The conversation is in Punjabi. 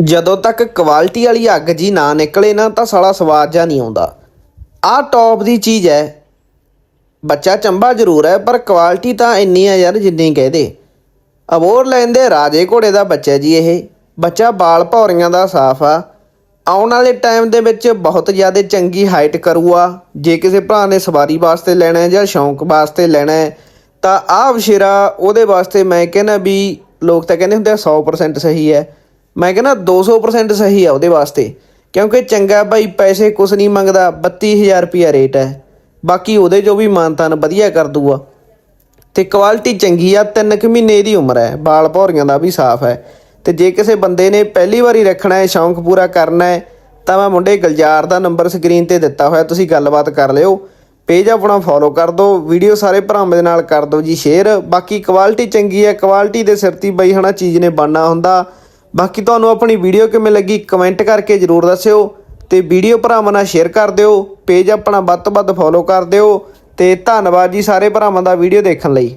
ਜਦੋਂ ਤੱਕ ਕੁਆਲਿਟੀ ਵਾਲੀ ਅੱਗ ਜੀ ਨਾ ਨਿਕਲੇ ਨਾ, ਤਾਂ ਸਾਲਾ ਸਵਾਦ ਜਾਂ ਨਹੀਂ ਆਉਂਦਾ। ਆਹ ਟੌਪ ਦੀ ਚੀਜ਼ ਹੈ। ਬੱਚਾ ਚੰਬਾ ਜ਼ਰੂਰ ਹੈ, ਪਰ ਕੁਆਲਿਟੀ ਤਾਂ ਇੰਨੀ ਹੈ ਯਾਰ ਜਿੰਨੀ ਕਹਦੇ ਅਬੋਰ ਲੈਂਦੇ ਰਾਜੇ ਘੋੜੇ ਦਾ ਬੱਚਾ ਜੀ ਇਹ। ਬੱਚਾ ਬਾਲ ਭੌਰੀਆਂ ਦਾ ਸਾਫ਼ ਆ। ਆਉਣ ਵਾਲੇ ਟਾਈਮ ਦੇ ਵਿੱਚ ਬਹੁਤ ਜ਼ਿਆਦਾ ਚੰਗੀ ਹਾਈਟ ਕਰੂਗਾ। ਜੇ ਕਿਸੇ ਭਰਾ ਨੇ ਸਵਾਰੀ ਵਾਸਤੇ ਲੈਣਾ ਹੈ ਜਾਂ ਸ਼ੌਂਕ ਵਾਸਤੇ ਲੈਣਾ ਹੈ, ਤਾਂ ਆਹ ਵਸ਼ੇਰਾ ਉਹਦੇ ਵਾਸਤੇ ਮੈਂ ਕਹਿੰਦਾ ਵੀ ਲੋਕ ਤਾਂ ਕਹਿੰਦੇ ਹੁੰਦੇ ਆ 100% ਸਹੀ ਹੈ। ਮੈਂ ਕਹਿੰਦਾ 200% ਸਹੀ ਆ ਉਹਦੇ ਵਾਸਤੇ, ਕਿਉਂਕਿ ਚੰਗਾ ਭਾਈ ਪੈਸੇ ਕੁਛ ਨਹੀਂ ਮੰਗਦਾ 32000 ਰੁਪਿਆ ਰੇਟ ਹੈ। ਬਾਕੀ ਉਹਦੇ ਜੋ ਵੀ ਮਾਨਤਾਨ ਵਧੀਆ ਕਰ ਦੂਗਾ। ਤੇ ਕੁਆਲਿਟੀ ਚੰਗੀ ਆ, ਤਿੰਨ ਕੁ ਮਹੀਨੇ ਦੀ ਉਮਰ ਹੈ, ਬਾਲ ਭੌਰੀਆਂ ਦਾ ਵੀ ਸਾਫ਼ ਹੈ। ਤੇ ਜੇ ਕਿਸੇ ਬੰਦੇ ਨੇ ਪਹਿਲੀ ਵਾਰੀ ਰੱਖਣਾ ਹੈ, ਸ਼ੌਂਕ ਪੂਰਾ ਕਰਨਾ ਹੈ, ਤਾਂ ਮੈਂ ਮੁੰਡੇ ਗਲਜ਼ਾਰ ਦਾ ਨੰਬਰ ਸਕਰੀਨ ਤੇ ਦਿੱਤਾ ਹੋਇਆ, ਤੁਸੀਂ ਗੱਲਬਾਤ ਕਰ ਲਿਓ। ਪੇਜ ਆਪਣਾ ਫੋਲੋ ਕਰ ਦਿਓ ਵੀਡੀਓ ਸਾਰੇ ਭਰਾਵਾਂ ਦੇ ਨਾਲ ਕਰ ਦਿਓ ਜੀ ਸ਼ੇਅਰ ਬਾਕੀ ਕੁਆਲਿਟੀ ਚੰਗੀ ਹੈ ਕੁਆਲਿਟੀ ਦੇ ਸਿਰ ਤੇ ਹੀ ਬਈ ਹਨਾ, ਚੀਜ਼ ਨੇ ਬਣਨਾ ਹੁੰਦਾ। ਬਾਕੀ ਤੁਹਾਨੂੰ ਆਪਣੀ ਵੀਡੀਓ ਕਿਵੇਂ ਲੱਗੀ ਕਮੈਂਟ ਕਰਕੇ ਜਰੂਰ ਦੱਸਿਓ ਤੇ ਵੀਡੀਓ ਭਰਾਵਾਂ ਨਾਲ ਸ਼ੇਅਰ ਕਰ ਦਿਓ, ਪੇਜ ਆਪਣਾ ਵੱਧ ਤੋਂ ਵੱਧ ਫੋਲੋ ਕਰ ਦਿਓ ਤੇ ਧੰਨਵਾਦ ਜੀ ਸਾਰੇ ਭਰਾਵਾਂ ਦਾ ਵੀਡੀਓ ਦੇਖਣ ਲਈ।